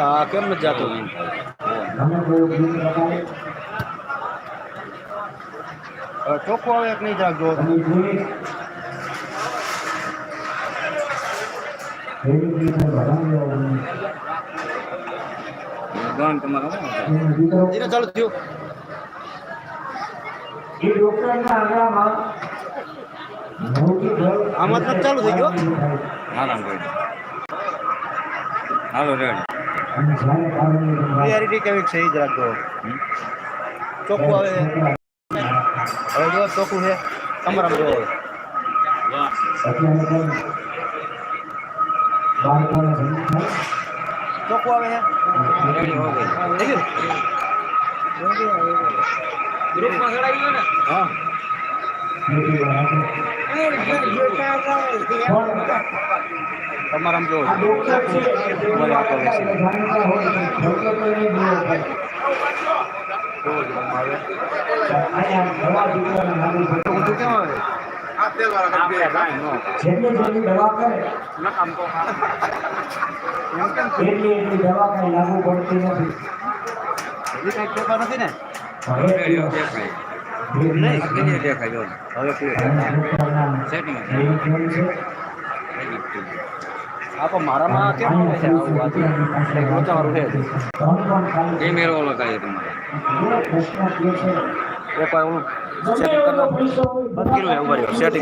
આ કેમ નથી જાતો? ચોખ્ખું આવે કે નહીં જરાક જો ગણ તમારો ધીરે ચાલુ થયું. આમાં તો નથી ચાલુ થઈ ગયો? હા કરી હાલો, રેડ. ક્લિયરિટી કેવી છે? એ જ જો ચોખ્ખું આવે હવે જો ચોખ્ખું છે. તમારા જો ચોખ્ખું આવે છે? ગ્રુપમાં ચડાવી ગયો ને? હા. તમારા જો તમારે આપો વેક્સિન ઊંધું કેમ આવે લાગુ પડતી નથી ને? હવે કેવી સેટિંગ આ તો મારામાં કેમ આવે છે આવું વાત કંઈક લોચાવાળું છે એ મેળવો લગાવી તમારે. બે પ્રશ્ન કે છે એકવાર ઓલું સેટિંગ કરતા બંધ રહ્યો સેટિંગ